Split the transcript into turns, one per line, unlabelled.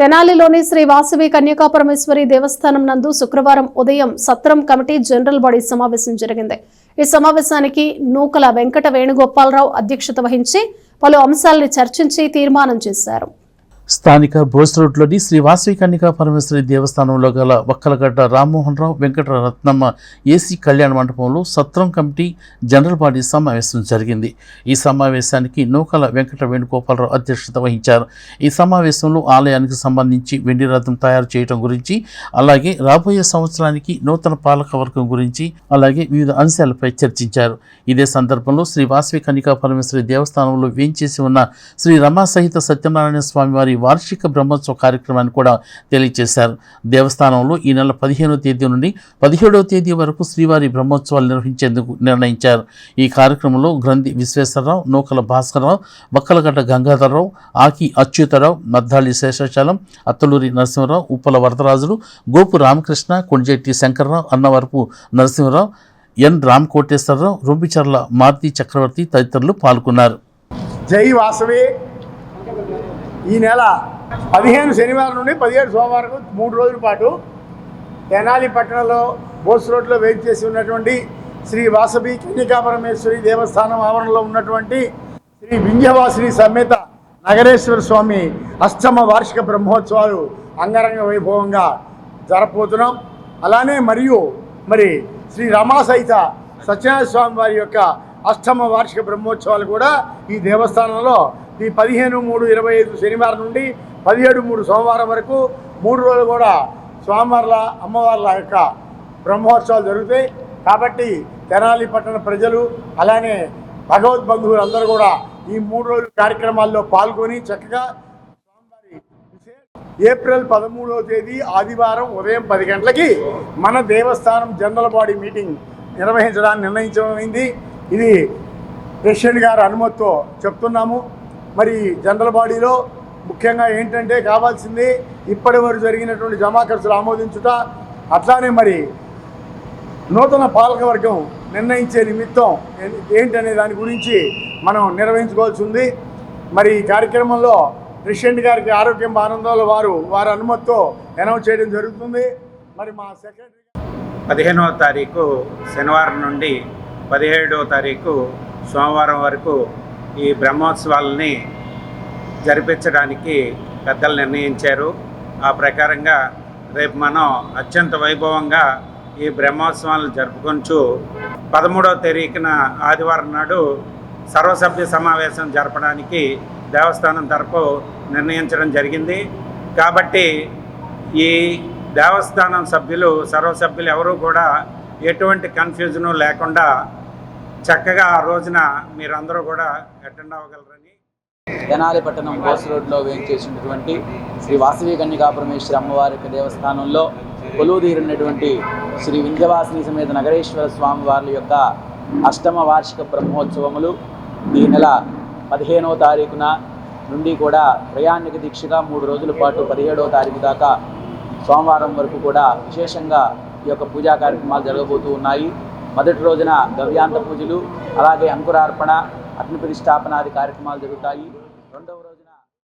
తెనాలిలోని శ్రీ వాసవి కన్యకాపరమేశ్వరి దేవస్థానం నందు శుక్రవారం ఉదయం సత్రం కమిటీ జనరల్ బాడీ సమావేశం జరిగింది. ఈ సమావేశానికి నూకల వెంకట వేణుగోపాలరావు అధ్యక్షత వహించి పలు అంశాలను చర్చించి తీర్మానం చేశారు.
స్థానిక బోస్ రోడ్లోని శ్రీ వాసవి కన్నికా పరమేశ్వరి దేవస్థానంలో గల వక్కలగడ్డ రామ్మోహన్ రావు వెంకట రత్నమ్మ ఏసీ కళ్యాణ మండపంలో సత్రం కమిటీ జనరల్ బాడీ సమావేశం జరిగింది. ఈ సమావేశానికి నూకల వెంకట వేణుగోపాలరావు అధ్యక్షత వహించారు. ఈ సమావేశంలో ఆలయానికి సంబంధించి వెండి రథం తయారు చేయడం గురించి అలాగే రాబోయే సంవత్సరానికి నూతన పాలక వర్గం గురించి అలాగే వివిధ అంశాలపై చర్చించారు. ఇదే సందర్భంలో శ్రీ వాసవి కన్నికా పరమేశ్వరి దేవస్థానంలో వేంచేసి ఉన్న శ్రీ రమా సహిత సత్యనారాయణ స్వామి వారి వార్షిక బ్రహ్మోత్సవ కార్యక్రమాన్ని కూడా తెలియజేశారు. దేవస్థానంలో ఈ నెల పదిహేనో తేదీ నుండి పదిహేడవ తేదీ వరకు శ్రీవారి బ్రహ్మోత్సవాలు నిర్వహించేందుకు నిర్ణయించారు. ఈ కార్యక్రమంలో గ్రంథి విశ్వేశ్వరరావు నూకల భాస్కరరావు బక్కలగడ్డ గంగాధరరావు ఆకి అచ్యుతరావు మద్దాలి శేషాచలం అత్తలూరి నరసింహరావు ఉప్పల వరదరాజులు గోపు రామకృష్ణ కొండజెట్టి శంకర్రావు అన్నవరపు నరసింహరావు ఎన్ రామ్ కోటేశ్వరరావు రొంబిచర్ల మారుతి చక్రవర్తి తదితరులు పాల్గొన్నారు.
జై వాసవి. ఈ నెల పదిహేను శనివారం నుండి పదిహేడు సోమవారం మూడు రోజుల పాటు తెనాలి పట్టణంలో బోస్ రోడ్లో వెయిట్ చేసి ఉన్నటువంటి శ్రీ వాసవి కన్యకాపరమేశ్వరి దేవస్థానం ఆవరణలో ఉన్నటువంటి శ్రీ వింధ్యవాసిని సమేత నగరేశ్వర స్వామి అష్టమ వార్షిక బ్రహ్మోత్సవాలు అంగరంగ వైభవంగా జరపోతున్నాం అలానే మరియు మరి శ్రీ రమా సహిత సత్యనారాయణ స్వామి వారి యొక్క అష్టమ వార్షిక బ్రహ్మోత్సవాలు కూడా ఈ దేవస్థానంలో ఈ పదిహేను మూడు ఇరవై ఐదు శనివారం నుండి పదిహేడు మూడు సోమవారం వరకు మూడు రోజులు కూడా స్వామివార్ల అమ్మవార్ల యొక్క బ్రహ్మోత్సవాలు జరుగుతాయి. కాబట్టి తెనాలి పట్టణ ప్రజలు అలానే భగవద్ బంధువులు అందరూ కూడా ఈ మూడు రోజుల కార్యక్రమాల్లో పాల్గొని చక్కగా స్వామివారి ఏప్రిల్ పదమూడవ తేదీ ఆదివారం ఉదయం పది గంటలకి మన దేవస్థానం జనరల్ బాడీ మీటింగ్ నిర్వహించడానికి నిర్ణయించమైంది ఇది ప్రెసిడెంట్ గారి అనుమతితో చెప్తున్నాము. మరి జనరల్ బాడీలో ముఖ్యంగా ఏంటంటే కావాల్సింది ఇప్పటి వరకు జరిగినటువంటి జమా ఖర్చులు ఆమోదించుట. అట్లానే మరి నూతన పాలకవర్గం నిర్ణయించే నిమిత్తం ఏంటనే దాని గురించి మనం నిర్వహించుకోవాల్సి ఉంది. మరి ఈ కార్యక్రమంలో ప్రెసిడెంట్ గారికి ఆరోగ్యం ఆనందాల వారు వారి అనుమతితో అనౌన్స్ చేయడం జరుగుతుంది. మరి మా సెక్రటరీ
పదిహేనవ తారీఖు శనివారం నుండి పదిహేడవ తారీఖు సోమవారం వరకు ఈ బ్రహ్మోత్సవాలని జరిపించడానికి పెద్దలు నిర్ణయించారు. ఆ ప్రకారంగా రేపు మనం అత్యంత వైభవంగా ఈ బ్రహ్మోత్సవాలను జరుపుకొంచు పదమూడవ తారీఖున ఆదివారం నాడు సర్వసభ్య సమావేశం జరపడానికి దేవస్థానం తరపు నిర్ణయించడం జరిగింది. కాబట్టి ఈ దేవస్థానం సభ్యులు సర్వసభ్యులు ఎవరూ కూడా ఎటువంటి కన్ఫ్యూజను లేకుండా చక్కగా ఆ రోజున మీరందరూ కూడా అటెండ్ అవ్వగలరని.
తెనాలి పట్టణం బోస్ రోడ్లో వేయించేసినటువంటి శ్రీ వాసవి కన్యకాపురమేశ్వరి అమ్మవారి దేవస్థానంలో కొలువుదీరినటువంటి శ్రీ వింధ్యవాసిని సమేత నగరేశ్వర స్వామి వారి యొక్క అష్టమ వార్షిక బ్రహ్మోత్సవములు ఈ నెల పదిహేనవ తారీఖున నుండి కూడా ప్రయాణిక దీక్షగా మూడు రోజుల పాటు పదిహేడవ తారీఖు దాకా సోమవారం వరకు కూడా విశేషంగా ఈ యొక్క పూజా కార్యక్రమాలు జరగబోతూ ఉన్నాయి. మొదటి రోజున గవ్యాంత పూజలు అలాగే అంకురార్పణ అగ్ని ప్రతిష్టాపనాది కార్యక్రమాలు జరుగుతాయి. రెండవ రోజు